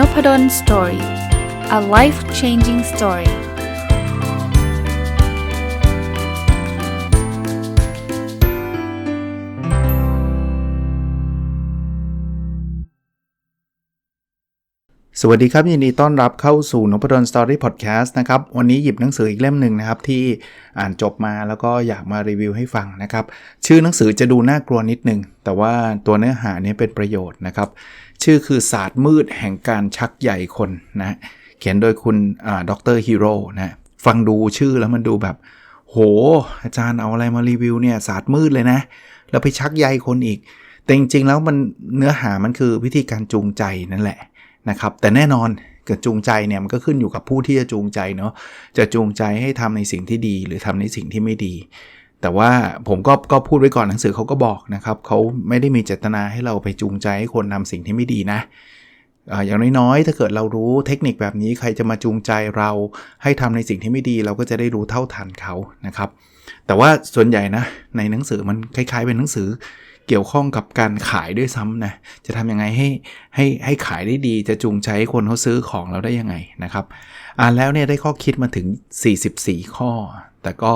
n o p ด d o สตอรี่ a life changing story สวัสดีครับ ยินดีต้อนรับเข้าสู่นพดลสตอรี่พอดแคสต์นะครับ วันนี้หยิบหนังสืออีกเล่มหนึ่งนะครับ ที่อ่านจบมาแล้วก็อยากมารีวิวให้ฟังนะครับ ชื่อหนังสือจะดูน่ากลัวนิดนึง แต่ว่าตัวเนื้อหานี้เป็นประโยชน์นะครับ ชื่อคือศาสตร์มืดแห่งการชักใหญ่คนนะเขียนโดยคุณด็อกเตอร์ฮีโร่นะฟังดูชื่อแล้วมันดูแบบ โห อาจารย์เอาอะไรมารีวิวเนี่ยศาสตร์มืดเลยนะ แล้วไปชักใยคนอีก แต่จริงๆแล้วมันเนื้อหามันคือวิธีการจูงใจนั่นแหละนะครับ แต่แน่นอนเกิดจูงใจเนี่ยมันก็ขึ้นอยู่กับผู้ที่จะจูงใจเนาะจะจูงใจให้ทำในสิ่งที่ดีหรือทำในสิ่งที่ไม่ดี แต่ว่าผมก็ก็พูดไว้ก่อนหนังสือเขาก็บอกนะครับเขาไม่ได้มีเจตนาให้เราไปจูงใจให้คนทาสิ่งที่ไม่ดีนะอย่างน้อยๆ ถ้าเกิดเรารู้เทคนิคแบบนี้ใครจะมาจูงใจเราให้ทำในสิ่งที่ไม่ดี เราก็จะได้รู้เท่าทันเขานะครับ แต่ว่าส่วนใหญ่นะในหนังสือมันคล้าย ๆ เป็นหนังสือเกี่ยวข้องกับการขายด้วยซ้ำนะจะทำยังไงให้ให้ให้ขายได้ดีจะจูงใจให้คนเขาซื้อของเราได้ยังไงนะครับ อ่านแล้วเนี่ยได้ข้อคิดมาถึง 44 ข้อ แต่ก็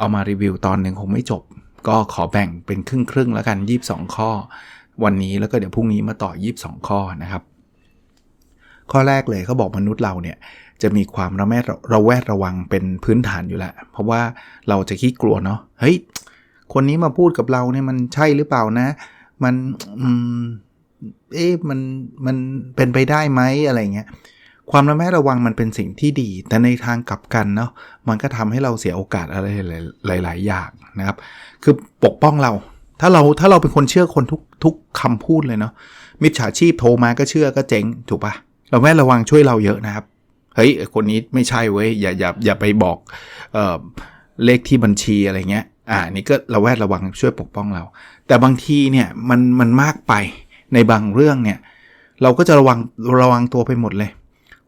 เอามารีวิวตอนหนึ่งคงไม่จบ ก็ขอแบ่งเป็นครึ่งครึ่งแล้วกัน 22 ข้อ วันนี้แล้วก็เดี๋ยวพรุ่งนี้มาต่อ 22 ข้อนะครับ ข้อแรกเลยเขาบอกมนุษย์เราเนี่ยจะมีความระแวดระแวดระวังเป็นพื้นฐานอยู่แล้ว เพราะว่าเราจะขี้กลัวเนาะเฮ้ยคนนี้มาพูดกับเราเนี่ยมันใช่หรือเปล่านะ มันอืมเอ๊ะมันมันเป็นไปได้ไหมอะไรเงี้ย ความระแวดระวังมันเป็นสิ่งที่ดี แต่ในทางกลับกันเนาะมันก็ทำให้เราเสียโอกาสอะไรหลาย ๆ อย่างนะครับ คือปกป้องเรา ถ้าเราถ้าเราเป็นคนเชื่อคนทุกทุกคำพูดเลยเนาะมิจฉาชีพโทรมาก็เชื่อก็เจ๊งถูกปะเราแวดระวังช่วยเราเยอะนะครับเฮ้ยคนนี้ไม่ใช่เว้ยอย่าอย่าอย่าไปบอกเออเลขที่บัญชีอะไรเงี้ยอ่านี่ก็เราแวดระวังช่วยปกป้องเรา แต่บางทีเนี่ยมันมันมากไปในบางเรื่องเนี่ยเราก็จะระวังระวังตัวไปหมดเลย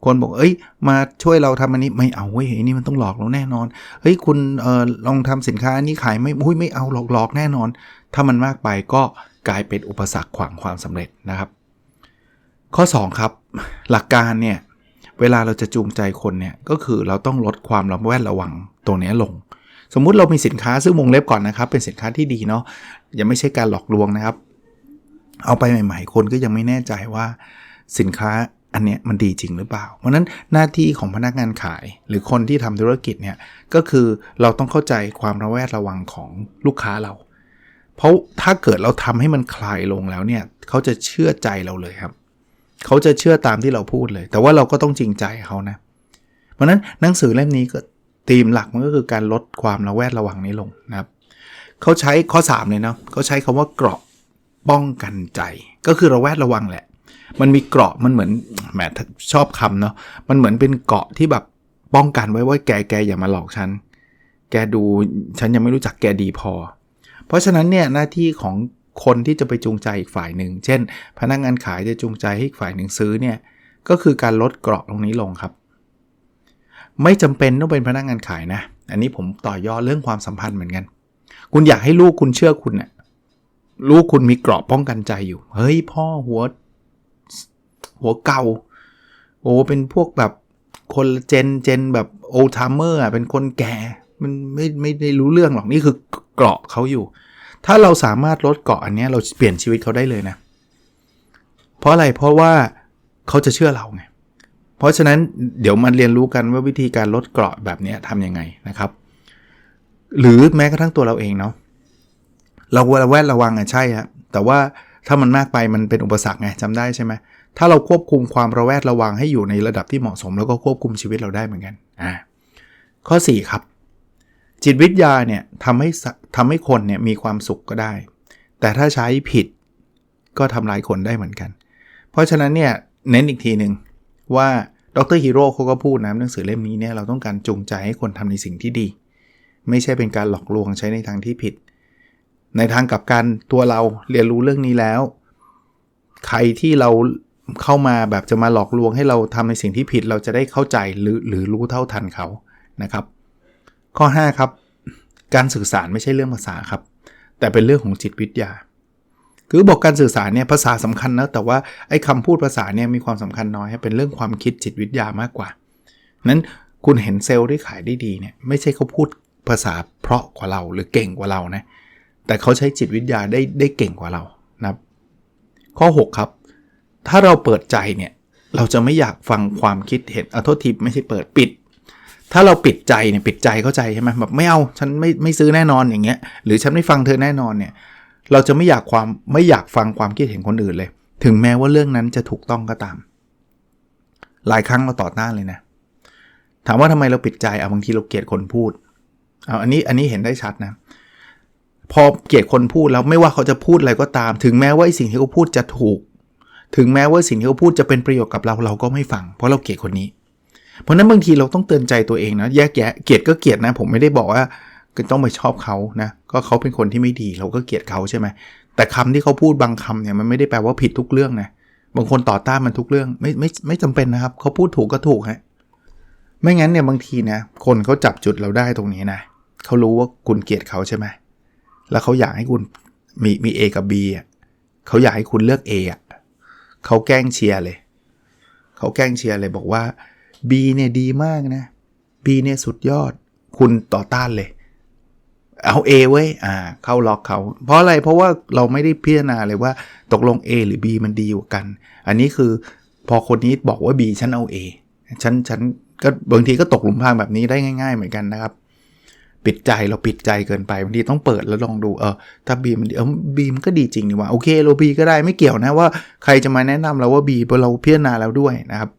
คนบอก เอ้ย มาช่วยเราทำอันนี้ไม่เอาเว้ยนี่มันต้องหลอกเราแน่นอน เฮ้ยคุณเออลองทำสินค้าอันนี้ขายไม่อุ้ยไม่เอาหลอกหลอกแน่นอน ถ้ามันมากไปก็กลายเป็นอุปสรรคขวางความสำเร็จนะครับ ข้อ 2 ครับ หลักการเนี่ยเวลาเราจะจูงใจคนเนี่ยก็คือเราต้องลดความระแวดระวังตรงนี้ลง สมมุติเรามีสินค้าซึ่งวงเล็บก่อนนะครับ เป็นสินค้าที่ดีเนาะยังไม่ใช่การหลอกลวงนะครับ เอาไปใหม่ ๆ คนก็ยังไม่แน่ใจว่าสินค้า อันเนี้ยมันดีจริงหรือเปล่า เพราะนั้นหน้าที่ของพนักงานขาย หรือคนที่ทำธุรกิจเนี่ยก็คือเราต้องเข้าใจความระแวดระวังของลูกค้าเรา เพราะถ้าเกิดเราทำให้มันคลายลงแล้วเนี่ยเขาจะเชื่อใจเราเลยครับ เขาจะเชื่อตามที่เราพูดเลย แต่ว่าเราก็ต้องจริงใจเขานะ เพราะนั้นหนังสือเล่มนี้ก็ธีมหลักมันก็คือการลดความระแวดระวังนี้ลงนะครับเขาใช้ข้อ 3 เลยเนาะเขาใช้คำว่าเกราะป้องกันใจ ก็คือระแวดระวังแหละ มันมีเกราะมันเหมือนแหมชอบคำเนาะมันเหมือนเป็นเกราะที่แบบป้องกันไว้ว่าแกแกอย่ามาหลอกฉันแกดูฉันยังไม่รู้จักแกดีพอ เพราะฉะนั้นเนี่ยหน้าที่ของคนที่จะไปจูงใจอีกฝ่ายหนึ่ง เช่น พนักงงานขายจะจูงใจให้อีกฝ่ายหนึ่งซื้อเนี่ยก็คือการลดเกราะตรงนี้ลงครับ ไม่จำเป็นต้องเป็นพนักงงานขายนะ อันนี้ผมต่อยอดเรื่องความสัมพันธ์เหมือนกัน คุณอยากให้ลูกคุณเชื่อคุณเนะ่ยลูกคุณมีเกราะป้องกันใจอยู่ เฮ้ยพ่อหัว หัวเก่า โอ้เป็นพวกแบบคนเจนเจนแบบโอทามเมอร์อะเป็นคนแก่ มันไม่ไม่ได้รู้เรื่องหรอกนี่คือเกราะเขาอยู่ ถ้าเราสามารถลดเกราะอันนี้เราเปลี่ยนชีวิตเขาได้เลยนะ เพราะอะไรเพราะว่าเขาจะเชื่อเราไงเพราะฉะนั้นเดี๋ยวมาเรียนรู้กันว่าวิธีการลดเกราะแบบนี้ทำยังไงนะครับ หรือแม้กระทั่งตัวเราเองเนาะเราแวดระวังอะใช่ฮะแต่ว่าถ้ามันมากไปมันเป็นอุปสรรคไงจำได้ใช่ไหม ถ้าเราควบคุมความระแวดระวังให้อยู่ในระดับที่เหมาะสม แล้วก็ควบคุมชีวิตเราได้เหมือนกันอ่าข้อ 4 ครับ จิตวิทยาเนี่ยทำให้ทำให้คนเนี่ยมีความสุขก็ได้ แต่ถ้าใช้ผิดก็ทำลายคนได้เหมือนกัน เพราะฉะนั้นเนี่ยเน้นอีกทีหนึ่งว่าดรฮีโร่เขาก็พูดนะหนังสือเล่มนี้เนี่ยเราต้องการจูงใจให้คนทำในสิ่งที่ดี ไม่ใช่เป็นการหลอกลวงใช้ในทางที่ผิด ในทางกับการตัวเราเรียนรู้เรื่องนี้แล้ว ใครที่เรา เข้ามาแบบจะมาหลอกลวงให้เราทำในสิ่งที่ผิดเราจะได้เข้าใจหรือหรือรู้เท่าทันเขานะครับ ข้อ 5 ครับ การสื่อสารไม่ใช่เรื่องภาษาครับ แต่เป็นเรื่องของจิตวิทยา คือบอกการสื่อสารเนี่ยภาษาสำคัญนะแต่ว่าไอ้คำพูดภาษาเนี่ยมีความสำคัญน้อยเป็นเรื่องความคิดจิตวิทยามากกว่า นั้นคุณเห็นเซลล์ที่ขายได้ดีเนี่ยไม่ใช่เขาพูดภาษาเพราะกว่าเราหรือเก่งกว่าเรานะแต่เขาใช้จิตวิทยาได้ได้เก่งกว่าเรานะครับข้อ 6 ครับ ถ้าเราเปิดใจเนี่ยเราจะไม่อยากฟังความคิดเห็นเอาโทษทีไม่ใช่เปิดปิด ถ้าเราปิดใจเนี่ยปิดใจเข้าใจใช่ไหมแบบไม่เอาฉันไม่ไม่ซื้อแน่นอนอย่างเงี้ยหรือฉันไม่ฟังเธอแน่นอนเนี่ยเราจะไม่อยากความไม่อยากฟังความคิดเห็นคนอื่นเลย ถึงแม้ว่าเรื่องนั้นจะถูกต้องก็ตาม หลายครั้งเราต่อต้านเลยนะ ถามว่าทำไมเราปิดใจเอาบางทีเราเกลียดคนพูดเอาอันนี้อันนี้เห็นได้ชัดนะ พอเกลียดคนพูดแล้วไม่ว่าเขาจะพูดอะไรก็ตาม ถึงแม้ว่าไอสิ่งที่เขาพูดจะถูก ถึงแม้ว่าสิ่งที่เขาพูดจะเป็นประโยชน์กับเราเราก็ไม่ฟัง เพราะเราเกลียดคนนี้ เพราะนั้นบางทีเราต้องเตือนใจตัวเองนะแยกแยะเกลียดก็เกลียดนะ ผมไม่ได้บอกว่าต้องไปชอบเขานะ ก็เขาเป็นคนที่ไม่ดีเราก็เกลียดเขาใช่ไหมแต่คำที่เขาพูดบางคำเนี่ยมันไม่ได้แปลว่าผิดทุกเรื่องนะบางคนต่อต้านมันทุกเรื่องไม่ไม่ไม่จำเป็นนะครับเขาพูดถูกก็ถูกฮะไม่งั้นเนี่ยบางทีนะคนเขาจับจุดเราได้ตรงนี้นะเขารู้ว่าคุณเกลียดเขาใช่ไหมแล้วเขาอยากให้คุณมีมี A กับ B อะเขาอยากให้คุณเลือก A อะ เขาแกล้งเชียร์เลย เขาแกล้งเชียร์เลยบอกว่า B เนี่ยดีมากนะ B เนี่ยสุดยอด คุณต่อต้านเลย เอา A เว้ยอ่า เข้าล็อกเขา เพราะอะไรเพราะว่าเราไม่ได้พิจารณาเลยว่าตกลง A หรือ B มันดีกว่ากัน อันนี้คือพอคนนี้บอกว่า B ฉันเอา A ฉันฉันก็บางทีก็ตกหลุมพรางแบบนี้ได้ง่าย ๆ เหมือนกันนะครับ ปิดใจเราปิดใจเกินไปบางทีต้องเปิดแล้วลองดูเออถ้า B มันเออ B มันก็ดีจริงนี่ว่าโอเคเรา B ก็ได้ไม่เกี่ยวนะว่าใครจะมาแนะนำเราว่า B เพราะเราพิจารณาแล้วด้วยนะครับ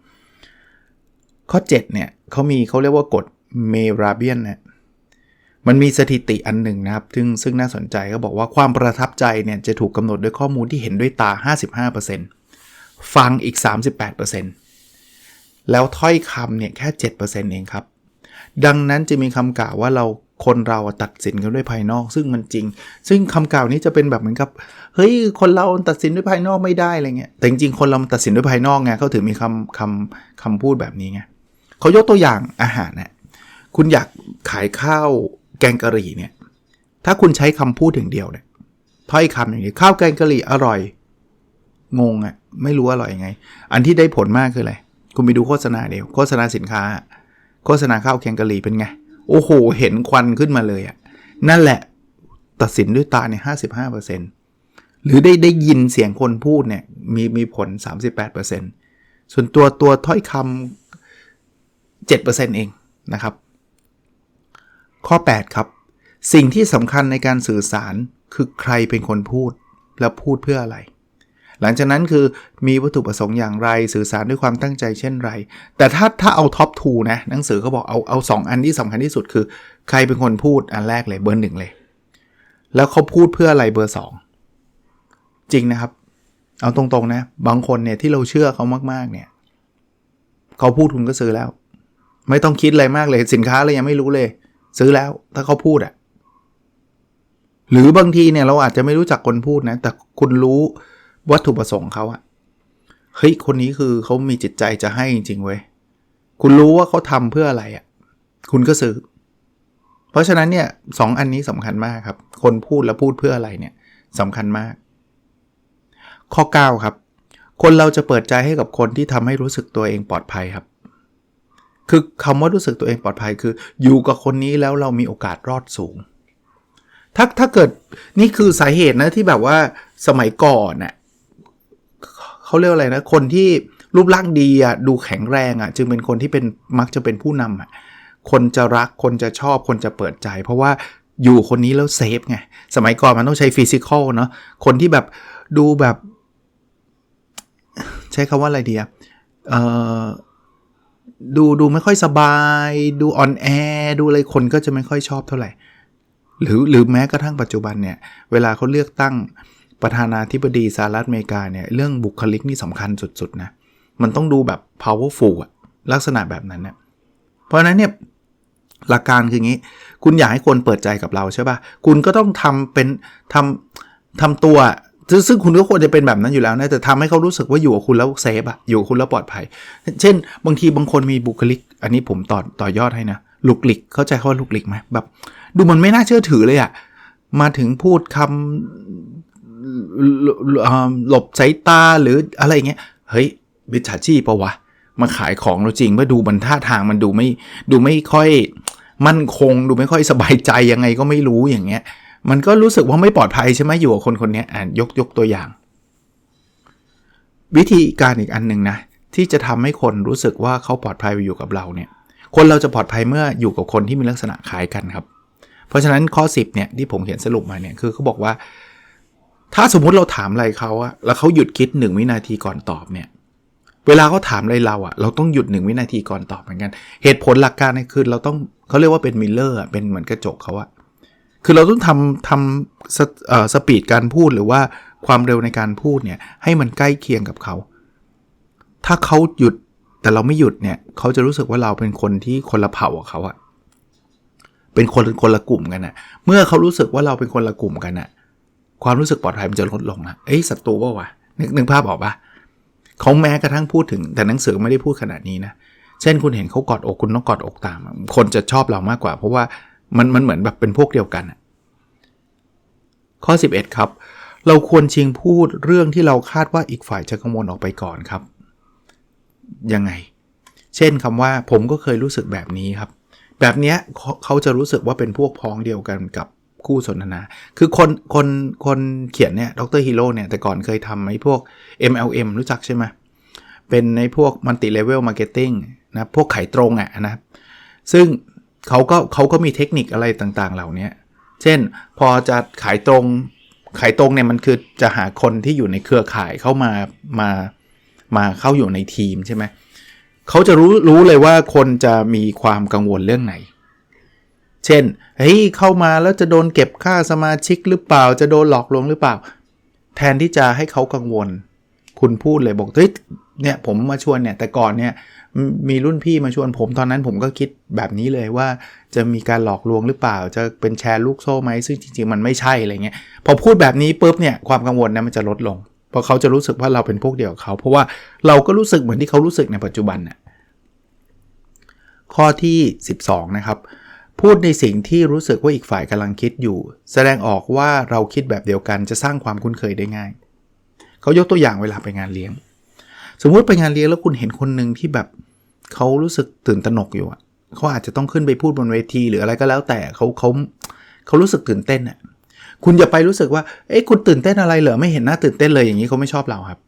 ข้อ 7 เนี่ยเขามีเขาเรียกว่ากฎเมราเบียนเนี่ยมันมีสถิติอันหนึ่งนะครับ ซึ่งซึ่งน่าสนใจก็บอกว่าความประทับใจเนี่ยจะถูกกำหนดด้วยข้อมูลที่เห็นด้วยตา 55%ฟังอีก 38%แล้วถ้อยคำเนี่ยแค่ 7%เองครับ ดังนั้นจะมีคำกล่าวว่าเรา คนเราตัดสินกันด้วยภายนอก ซึ่งมันจริง ซึ่งคำกล่าวนี้จะเป็นแบบเหมือนกับเฮ้ยคนเราตัดสินด้วยภายนอกไม่ได้อะไรเงี้ยแต่จริงๆคนเราตัดสินด้วยภายนอกไงเขาถือมีคำคำคำพูดแบบนี้ไงเขายกตัวอย่างอาหารเนะคุณอยากขายข้าวแกงกะหรี่เนี่ยถ้าคุณใช้คำพูดถึงเดียวเนี่ยถ้อยคำอย่างนี้ข้าวแกงกะหรี่อร่อย งงอะ่ะไม่รู้อร่อยยังไง อันที่ได้ผลมากคืออะไรคุณไปดูโฆษณาเดียวโฆษณาสินค้า โฆษณาข้าวแกงกะหรี่เป็นไง โอ้โห เห็นควันขึ้นมาเลยอะ่ะนั่นแหละตัดสินด้วยตาเนี่ยห้าสิบห้าเปอร์เซ็นต์หรือได้ได้ยินเสียงคนพูดเนี่ยมีมีผล 38%ส่วนตัวตัวถ้อยคำ7%เองนะครับ ข้อ 8 ครับ สิ่งที่สำคัญในการสื่อสารคือใครเป็นคนพูด และพูดเพื่ออะไร หลังจากนั้นคือมีวัตถุประสงค์อย่างไรสื่อสารด้วยความตั้งใจเช่นไร แต่ถ้าถ้าเอาท็อป2นะหนังสือเขาบอกเอาเอาสอันที่สำคัญที่สุดคือ ใครเป็นคนพูดอันแรกเลยเบอร์หนึ่งเลย แล้วเขาพูดเพื่ออะไรเบอร์2จริงนะครับ เอาตรงๆนะ บางคนเนี่ยที่เราเชื่อเขามากๆเนี่ยเขาพูดคุณก็ซื้อแล้ว ไม่ต้องคิดอะไรมากเลยสินค้าเลยยังไม่รู้เลย ซื้อแล้ว ถ้าเขาพูดอะหรือบางทีเนี่ยเราอาจจะไม่รู้จักคนพูดนะ แต่คุณรู้ วัตถุประสงค์เขาอะเฮ้ยคนนี้คือเขามีจิตใจจะให้จริงๆเว้ยคุณรู้ว่าเขาทำเพื่ออะไรอะคุณก็ซื้อ เพราะฉะนั้นเนี่ยสองอันนี้สำคัญมากครับ คนพูดแล้วพูดเพื่ออะไรเนี่ยสำคัญมาก ข้อ 9 ครับ คนเราจะเปิดใจให้กับคนที่ทำให้รู้สึกตัวเองปลอดภัยครับ คือคำว่ารู้สึกตัวเองปลอดภัยคือ อยู่กับคนนี้แล้วเรามีโอกาสรอดสูงถ้าถ้าเกิดนี่คือสาเหตุนะที่แบบว่าสมัยก่อนน่ะ เขาเรียกอะไรนะ คนที่รูปร่างดีอะดูแข็งแรงอะ จึงเป็นคนที่เป็นมักจะเป็นผู้นำอะคนจะรักคนจะชอบคนจะเปิดใจ เพราะว่าอยู่คนนี้แล้วเซฟไง สมัยก่อนมันต้องใช้ฟิสิกอลเนาะคนที่แบบดูแบบ ใช้คำว่าอะไรดีอะเอ่อดูดูไม่ค่อยสบาย ดูอ่อนแอ ดูอะไรคนก็จะไม่ค่อยชอบเท่าไหร่ หรือหรือแม้กระทั่งปัจจุบันเนี่ย เวลาเขาเลือกตั้ง ประธานาธิบดีสหรัฐอเมริกาเนี่ยเรื่องบุคลิกนี่สำคัญสุดๆนะ มันต้องดูแบบ powerful อะลักษณะแบบนั้นเนี่ยเพราะฉะนั้นเนี่ยหลักการคืองี้ คุณอยากให้คนเปิดใจกับเราใช่ปะ่ะ คุณก็ต้องทำเป็นทำทำตัวซึ่งคุณก็ควรจะเป็นแบบนั้นอยู่แล้วนะแต่ทำให้เขารู้สึกว่าอยู่กับคุณแล้วเซฟอะอยู่กับคุณแล้วปลอดภัย เช่น บางทีบางคนมีบุคลิก อันนี้ผมต่อต่อยอดให้นะลุกลิกเข้าใจคำว่าลุกลิกไหมแบบ ดูมันไม่น่าเชื่อถือเลยอะมาถึงพูดคเอ่อ หลบสายตาหรืออะไรเงี้ยเฮ้ยมิจฉาชีพปะวะมาขายของเราจริงว่าดูมันท่าทางมันดูไม่ดูไม่ค่อยมั่นคง ดูไม่ค่อยสบายใจยังไงก็ไม่รู้อย่างเงี้ย มันก็รู้สึกว่าไม่ปลอดภัยใช่ไหมอยู่กับคนคนนี้อ่านยกยกตัวอย่าง วิธีการอีกอันหนึ่งนะ ที่จะทำให้คนรู้สึกว่าเขาปลอดภัยไปอยู่กับเราเนี่ย คนเราจะปลอดภัยเมื่ออยู่กับคนที่มีลักษณะคล้ายกันครับ เพราะฉะนั้นข้อ 10เนี่ยที่ผมเขียนสรุปมาเนี่ยคือเขาบอกว่า ถ้าสมมุติเราถามอะไรเขาอะแล้วเขาหยุดคิด 1 วินาทีก่อนตอบเนี่ย เวลาเขาถามอะไรเราอะเราต้องหยุด 1 วินาทีก่อนตอบเหมือนกัน เหตุผลหลักการนี่คือเราต้องเขาเรียกว่าเป็นมิลเลอร์เป็นเหมือนกระจกเขาอะคือเราต้องทำทำสสปีดการพูดหรือว่าความเร็วในการพูดเนี่ยให้มันใกล้เคียงกับเขา ถ้าเขาหยุดแต่เราไม่หยุดเนี่ยเขาจะรู้สึกว่าเราเป็นคนที่คนละเผ่ากับเขาอะเป็นคนคนละกลุ่มกันอะเมื่อเขารู้สึกว่าเราเป็นคนละกลุ่มกันอะ ความรู้สึกปลอดภัยมันจะลดลงนะเอ้ยศัตรูว่าวะนึกนึกภาพออกปะเขาแม้กระทั่งพูดถึงแต่หนังสือไม่ได้พูดขนาดนี้นะ เช่นคุณเห็นเขากอดอกคุณต้องกอดอกตาม คนจะชอบเรามากกว่า เพราะว่ามันมันเหมือนแบบเป็นพวกเดียวกันอะข้อ 11 ครับ เราควรชิงพูดเรื่องที่เราคาดว่าอีกฝ่ายจะกังวลออกไปก่อนครับ ยังไง เช่นคำว่าผมก็เคยรู้สึกแบบนี้ครับ แบบเนี้ยเขาจะรู้สึกว่าเป็นพวกพ้องเดียวกันกับ คู่สนทนา คือคนคนคนเขียนเนี่ยดรฮีโร่เนี่ยแต่ก่อนเคยทำไอ้พวก MLM รู้จักใช่ไหมเป็นในพวก multi level marketing นะพวกขายตรงอะนะซึ่งเขาก็เขาก็มีเทคนิคอะไรต่างๆ เหล่านี้เช่นพอจะขายตรงขายตรงเนี่ยมันคือจะหาคนที่อยู่ในเครือข่ายเข้ามามามาเข้าอยู่ในทีมใช่ไหมเขาจะรู้รู้เลยว่าคนจะมีความกังวลเรื่องไหน เช่น เฮ้ย เข้ามาแล้วจะโดนเก็บค่าสมาชิกหรือเปล่า จะโดนหลอกลวงหรือเปล่า แทนที่จะให้เขากังวล คุณพูดเลยบอก เฮ้ย เนี่ยผมมาชวนเนี่ย แต่ก่อนเนี่ย มีรุ่นพี่มาชวนผมตอนนั้นผมก็คิดแบบนี้เลยว่า จะมีการหลอกลวงหรือเปล่า จะเป็นแชร์ลูกโซ่ไหม ซึ่งจริงๆ มันไม่ใช่อะไรเงี้ย พอพูดแบบนี้ปุ๊บเนี่ย ความกังวลนะมันจะลดลง เพราะเขาจะรู้สึกว่าเราเป็นพวกเดียวกับเขา เพราะว่าเราก็รู้สึกเหมือนที่เขารู้สึกในปัจจุบันน่ะ ข้อที่ 12 นะครับ พูดในสิ่งที่รู้สึกว่าอีกฝ่ายกำลังคิดอยู่ แสดงออกว่าเราคิดแบบเดียวกันจะสร้างความคุ้นเคยได้ง่าย เขายกตัวอย่างเวลาไปงานเลี้ยง สมมุติไปงานเลี้ยงแล้วคุณเห็นคนหนึ่งที่แบบเขารู้สึกตื่นตระหนกอยู่อะเขาอาจจะต้องขึ้นไปพูดบนเวทีหรืออะไรก็แล้วแต่เขาเขาเขารู้สึกตื่นเต้นอะคุณอย่าไปรู้สึกว่า เอ้คุณตื่นเต้นอะไรเหรอไม่เห็นหน้าตื่นเต้นเลยอย่างนี้เขาไม่ชอบเราครับ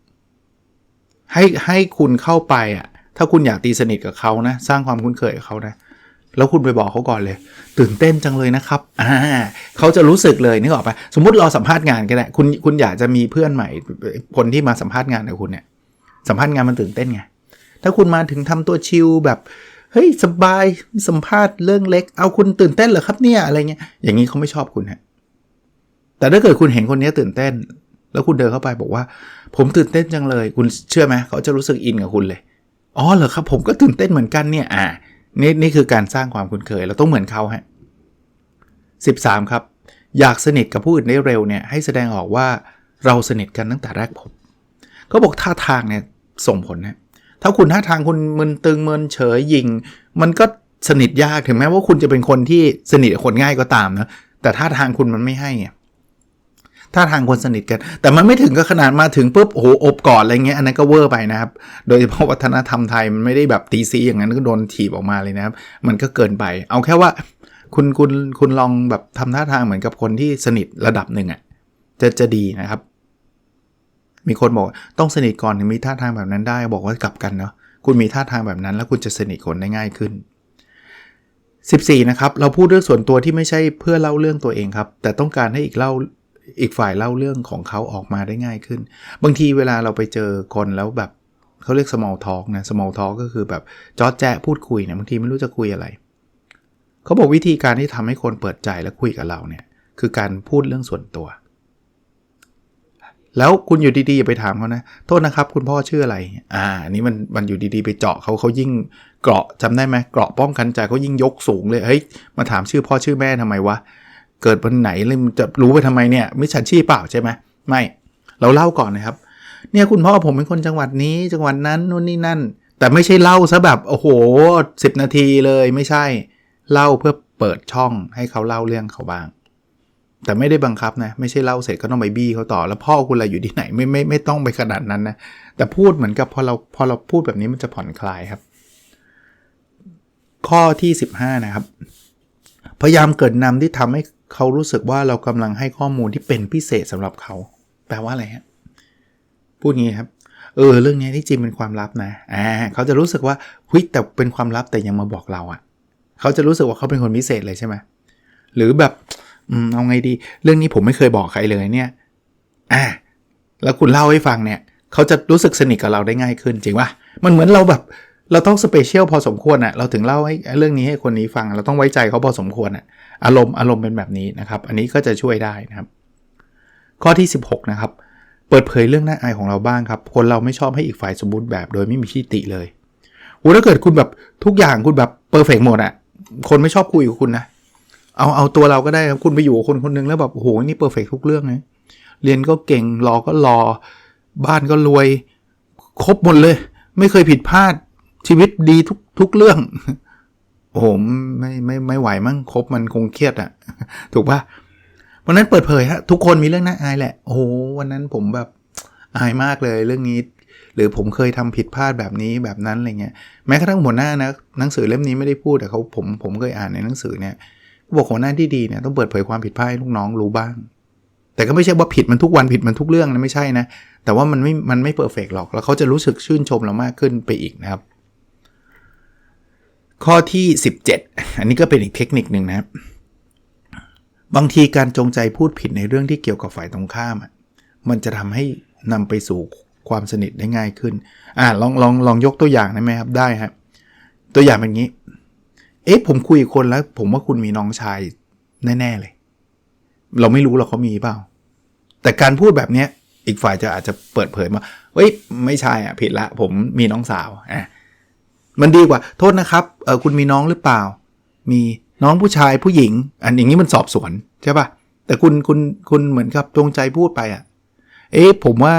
ให้ให้คุณเข้าไปอะถ้าคุณอยากตีสนิทกับเขานะ สร้างความคุ้นเคยกับเขานะ แล้วคุณไปบอกเขาก่อนเลย ตื่นเต้นจังเลยนะครับอ่าเขาจะรู้สึกเลยนึกออกปะสมมติเราสัมภาษณ์งานก็ได้คุณคุณอยากจะมีเพื่อนใหม่ คนที่มาสัมภาษณ์งานกับคุณเนี่ยสัมภาษณ์งานมันตื่นเต้นไงถ้าคุณมาถึงทำตัวชิลแบบเฮ้ยสบายสัมภาษณ์เรื่องเล็ก เอาคุณตื่นเต้นเหรอครับเนี่ยอะไรเงี้ยอย่างนี้เขาไม่ชอบคุณฮะแต่ถ้าเกิดคุณเห็นคนนี้ตื่นเต้น แล้วคุณเดินเข้าไปบอกว่า ผมตื่นเต้นจังเลย คุณเชื่อไหมเขาจะรู้สึกอินกับคุณเลยอ๋อเหรอครับผมก็ตื่นเต้นเหมือนกันเนี่ยอ่า นี่นี่คือการสร้างความคุ้นเคย เราต้องเหมือนเขาฮะ13ครับ อยากสนิทกับผู้อื่นได้เร็วเนี่ยให้แสดงออกว่าเราสนิทกันตั้งแต่แรกพบเขาบอกท่าทางเนี่ยส่งผลนะถ้าคุณท่าทางคุณมึนตึงเมินเฉยยิง มันก็สนิทยากถึงแม้ว่าคุณจะเป็นคนที่สนิทคนง่ายก็ตามนะแต่ท่าทางคุณมันไม่ให้ ไงท่าทางคนสนิทกัน แต่มันไม่ถึงก็ขนาดมาถึงปุ๊บโอ้โหอบกอดอะไรเงี้ยอันนั้นก็เวอร์ไปนะครับ โดยเฉพาะวัฒนธรรมไทยมันไม่ได้แบบตีซีอย่างนั้นก็โดนถีบออกมาเลยนะครับ มันก็เกินไป เอาแค่ว่า คุณคุณคุณลองแบบทำท่าทางเหมือนกับคนที่สนิทระดับหนึ่งอะ่ะจะจะดีนะครับ มีคนบอกต้องสนิทก่อนถึงมีท่าทางแบบนั้นได้บอกว่ากลับกันเนาะคุณมีท่าทางแบบนั้น แล้วคุณจะสนิทคนได้ง่ายขึ้น14นะครับ เราพูดเรื่องส่วนตัวที่ไม่ใช่เพื่อเล่าเรื่องตัวเองครับ แต่ต้องการให้อีกเล่า อีกฝ่ายเล่าเรื่องของเขาออกมาได้ง่ายขึ้น บางทีเวลาเราไปเจอคนแล้วแบบเขาเรียก small talk นะ small talk ก็คือแบบจอดแจ๊พูดคุยเนี่ยบางทีไม่รู้จะคุยอะไรเขาบอกวิธีการที่ทำให้คนเปิดใจและคุยกับเราเนี่ยคือการพูดเรื่องส่วนตัว แล้วคุณอยู่ดีๆอย่าไปถามเขานะ โทษนะครับ คุณพ่อชื่ออะไร อ่าอันนี้มันมันอยู่ดีๆไปเจาะเขาเขายิ่งเกราะจำได้ไหมเกราะป้องกันใจเขายิ่งยกสูงเลยเฮ้ยมาถามชื่อพ่อชื่อแม่ทำไมวะ เกิดวันไหนเลยจะรู้ไปทำไมเนี่ยมิจฉาชีพเปล่าใช่ไหมไม่เราเล่าก่อนนะครับ เนี่ยคุณพ่อผมเป็นคนจังหวัดนี้จังหวัดนั้นนู่นนี่นั่น แต่ไม่ใช่เล่าซะแบบโอ้โหสิบนาทีเลยไม่ใช่เล่าเพื่อเปิดช่องให้เขาเล่าเรื่องเขาบ้าง แต่ไม่ได้บังคับนะ ไม่ใช่เล่าเสร็จก็ต้องไปบี้เขาต่อ แล้วพ่อคุณอะไรอยู่ที่ไหนไม่ไม่ไม่ต้องไปขนาดนั้นนะแต่พูดเหมือนกับพอเราพอเราพูดแบบนี้มันจะผ่อนคลายครับ ข้อที่ 15 นะครับ พยายามเกิดนำที่ทำให้ เขารู้สึกว่าเรากำลังให้ข้อมูลที่เป็นพิเศษสำหรับเขา แปลว่าอะไรฮะพูดงี้ครับ เออ เรื่องนี้ที่จริงเป็นความลับนะอ่าเขาจะรู้สึกว่าหุยแต่เป็นความลับแต่ยังมาบอกเราอะ่ะ เขาจะรู้สึกว่าเขาเป็นคนพิเศษเลยใช่ไหมหรือแบบอืมเอาไงดี เรื่องนี้ผมไม่เคยบอกใครเลยเนี่ยอ่าแล้วคุณเล่าให้ฟังเนี่ย เขาจะรู้สึกสนิทกับเราได้ง่ายขึ้นจริงปะมันเหมือนเราแบบ เราต้องสเปเชียลพอสมควรอะ่ะ เราถึงเล่าให้เรื่องนี้ให้คนนี้ฟัง เราต้องไว้ใจเขาพอสมควรอะ่ะ อารมณ์อารมณ์เป็นแบบนี้นะครับ อันนี้ก็จะช่วยได้นะครับ ข้อที่ 16 นะครับ เปิดเผยเรื่องน่าอายของเราบ้างครับ คนเราไม่ชอบให้อีกฝ่ายสมบูรณ์แบบโดยไม่มีที่ติเลยโอ้ถ้าเกิดคุณแบบทุกอย่างคุณแบบเพอร์เฟกหมดอะคนไม่ชอบคุยกับคุณนะ เอาเอาตัวเราก็ได้ครับ คุณไปอยู่กับคนคนหนึงแล้วแบบโอ้โหนี่เพอร์เฟกทุกเรื่องนะเรียนก็เก่งรอก็รอ บ้านก็รวย ครบหมดเลย ไม่เคยผิดพลาด ชีวิตดีทุกทุกเรื่องโอ้โหไม่ไม่ไม่ไหวมั้งครบมันคงเครียดอะถูกปะวันนั้นเปิดเผยฮะทุกคนมีเรื่องน่าอายแหละโอ้โหวันนั้นผมแบบอายมากเลยเรื่องนี้ หรือผมเคยทำผิดพลาดแบบนี้แบบนั้นอะไรเงี้ยแม้กระทั่งหัวหน้านะหนังสือเล่มนี้ไม่ได้พูดแต่เขาผมผมเคยอ่านในหนังสือเนี่ยบอกหัวหน้าที่ดีเนี่ยต้องเปิดเผยความผิดพลาดให้ลูกน้องรู้บ้าง แต่ก็ไม่ใช่ว่าผิดมันทุกวันผิดมันทุกเรื่องนะไม่ใช่นะ แต่ว่ามันไม่มันไม่เพอร์เฟกหรอกแล้วเขาจะรู้สึกชื่นชมเรามากขึ้นไปอีกนะครับ ข้อที่ 17 อันนี้ก็เป็นอีกเทคนิคหนึ่งนะครับ บางทีการจงใจพูดผิดในเรื่องที่เกี่ยวกับฝ่ายตรงข้าม มันจะทำให้นำไปสู่ความสนิทได้ง่ายขึ้น อ่าลองลองลองยกตัวอย่างได้ไหมครับ ได้ครับ ตัวอย่างเป็นงี้ เอ๊ะผมคุยคนแล้ว ผมว่าคุณมีน้องชายแน่ ๆ เลย เราไม่รู้หรอกเขามีเปล่า แต่การพูดแบบเนี้ย อีกฝ่ายจะอาจจะเปิดเผยมาเฮ้ย ไม่ใช่อะ ผิดละ ผมมีน้องสาว อะ มันดีกว่าโทษนะครับเออคุณมีน้องหรือเปล่า มีน้องผู้ชายผู้หญิง อันอย่างนี้มันสอบสวนใช่ปะ่ะแต่คุณคุณคุณเหมือนกับจงใจพูดไปอะ เอ๊ะผมว่า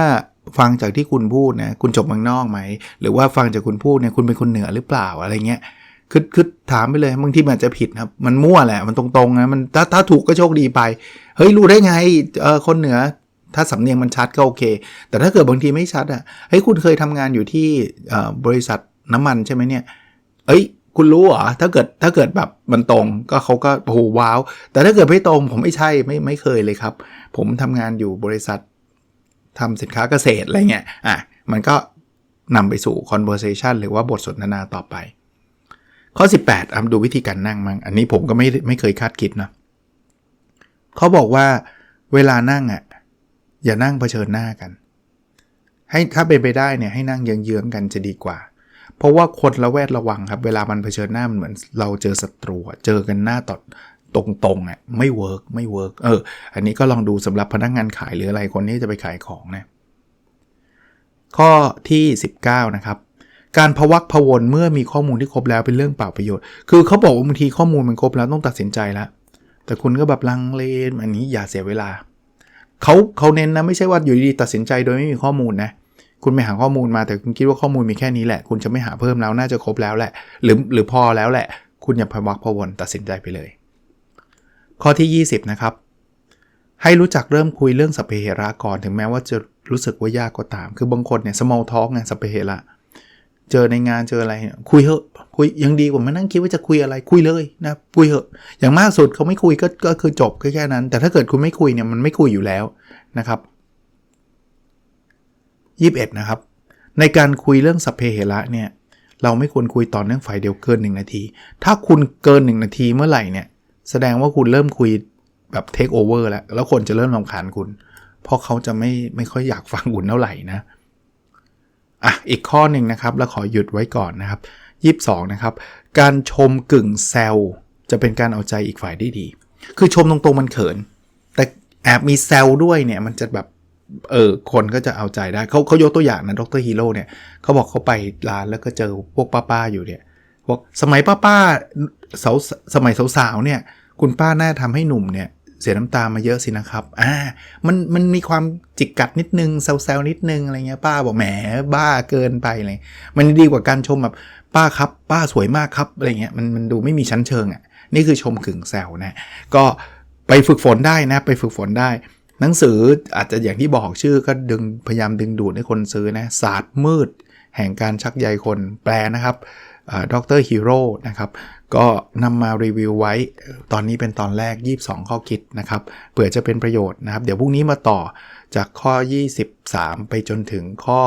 ฟังจากที่คุณพูดนะคุณจบเมืองนอกไหม หรือว่าฟังจากคุณพูดเนี่ยคุณเป็นคนเหนือหรือเปล่าอะไรเงี้ยคือคือถามไปเลยบางทีมันอาจจะผิดครับ มันมั่วแหละมันตรงๆนะมันถ้าถ้าถูกก็โชคดีไป เฮ้ยรู้ได้ไงเออคนเหนือ ถ้าสำเนียงมันชัดก็โอเค แต่ถ้าเกิดบางทีไม่ชัดอะเฮ้ยคุณเคยทำงานอยู่ที่บริษัท น้ำมันใช่ไหมเนี่ย เอ้ย คุณรู้เหรอ ถ้าเกิดถ้าเกิดแบบมันตรงก็เขาก็โอ้โหว้าว แต่ถ้าเกิดไม่ตรงผมไม่ใช่ไม่ไม่เคยเลยครับ ผมทำงานอยู่บริษัททำสินค้าเกษตรอะไรเงี้ยอะมันก็นำไปสู่ conversation หรือว่าบทสนทนาต่อไป ข้อ 18อะดูวิธีการนั่งมั้งอันนี้ผมก็ไม่ไม่เคยคาดคิดนะเขาบอกว่าเวลานั่งอะอย่านั่งเผชิญหน้ากัน ให้ถ้าเป็นไปได้เนี่ยให้นั่งเยื้องๆกันจะดีกว่า เพราะว่าคนละแวดระวังครับ เวลามันเผชิญหน้ามันเหมือนเราเจอศัตรูเจอกันหน้าต่อตรงๆอะไม่เวิร์กไม่เวิร์กเออ อันนี้ก็ลองดูสำหรับพนักงงานขายหรืออะไรคนนี้จะไปขายของนะข้อที่ 19 นะครับการพวักพวนเมื่อมีข้อมูลที่ครบแล้วเป็นเรื่องเปล่าประโยชน์ คือเขาบอกว่าบางทีข้อมูลมันครบแล้วต้องตัดสินใจแล้ว แต่คุณก็แบบลังเลอันนี้อย่าเสียเวลา เขาเขาเน้นนะไม่ใช่ว่าอยู่ดีๆตัดสินใจโดยไม่มีข้อมูลนะ คุณไปหาข้อมูลมาแต่คุณคิดว่าข้อมูลมีแค่นี้แหละ คุณจะไม่หาเพิ่มแล้วน่าจะครบแล้วแหละ หรือหรือพอแล้วแหละ คุณอย่าพวักพวนตัดสินใจไปเลย ข้อที่ 20 นะครับ ให้รู้จักเริ่มคุยเรื่องสัพเพเหระก่อนถึงแม้ว่าจะรู้สึกว่ายากก็ตาม คือบางคนเนี่ย small talk ไงสัพเพเหระเจอในงานเจออะไร คุยเถอะคุยยังดีกว่ามานั่งคิดว่าจะคุยอะไรคุยเลยนะคุยเถอะอย่างมากสุดเขาไม่คุยก็ก็คือจบแค่แค่นั้น แต่ถ้าเกิดคุณไม่คุยเนี่ยมันไม่คุยอยู่แล้วนะครับ 21 นะครับ ในการคุยเรื่องสัพเพเหระเนี่ยเราไม่ควรคุยต่อเนื่องฝ่ายเดียวเกิน 1 นาที ถ้าคุณเกิน 1 นาทีเมื่อไหร่เนี่ย แสดงว่าคุณเริ่มคุยแบบเทคโอเวอร์แล้ว แล้วคนจะเริ่มรำคาญคุณ เพราะเขาจะไม่ไม่ค่อยอยากฟังคุณเท่าไหร่นะ อะ อีกข้อหนึ่งนะครับ แล้วขอหยุดไว้ก่อนนะครับ 22 นะครับ การชมกึ่งแซวจะเป็นการเอาใจอีกฝ่ายได้ดี คือชมตรงๆมันเขิน แต่แอบมีแซวด้วยเนี่ยมันจะแบบ เออคนก็จะเอาใจได้เขาเขายกตัวอย่างนะดรฮีโร่เนี่ยเขาบอกเขาไปร้านแล้วก็เจอพวกป้าๆอยู่เนี่ยบอกสมัยป้าๆสาวสมัยสาวๆเนี่ย คุณป้าน่าทำให้หนุ่มเนี่ยเสียน้ำตามาเยอะสินะครับ อ่า มัน มันมีความจิกกัดนิดนึงแซวๆนิดนึงอะไรเงี้ย ป้าบอกแหม บ้าเกินไปเลย มันดีกว่าการชมแบบป้าครับ ป้าสวยมากครับอะไรเงี้ย มัน มันดูไม่มีชั้นเชิงอะ่ะ นี่คือชมกึ่งแซวนะ ก็ไปฝึกฝนได้นะ ไปฝึกฝนได้ หนังสืออาจจะอย่างที่บอกชื่อก็ดึงพยายามดึงดูดให้คนซื้อนะศาสตร์มืด แห่งการชักใยคนแปลนะครับดรฮีโร่นะครับก็นำมารีวิวไว้ตอนนี้เป็นตอนแรก 22 ข้อคิดนะครับเผื่อจะเป็นประโยชน์นะครับ เดี๋ยวพรุ่งนี้มาต่อจากข้อ 23 ไปจนถึงข้อ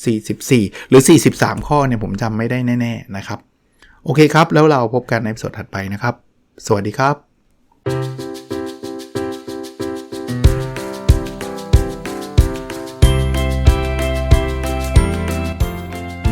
44 หรือ 43 ข้อเนี่ยผมจำไม่ได้แน่ ๆ นะครับ โอเคครับ แล้วเราพบกันในสดถัดไปนะครับ สวัสดีครับ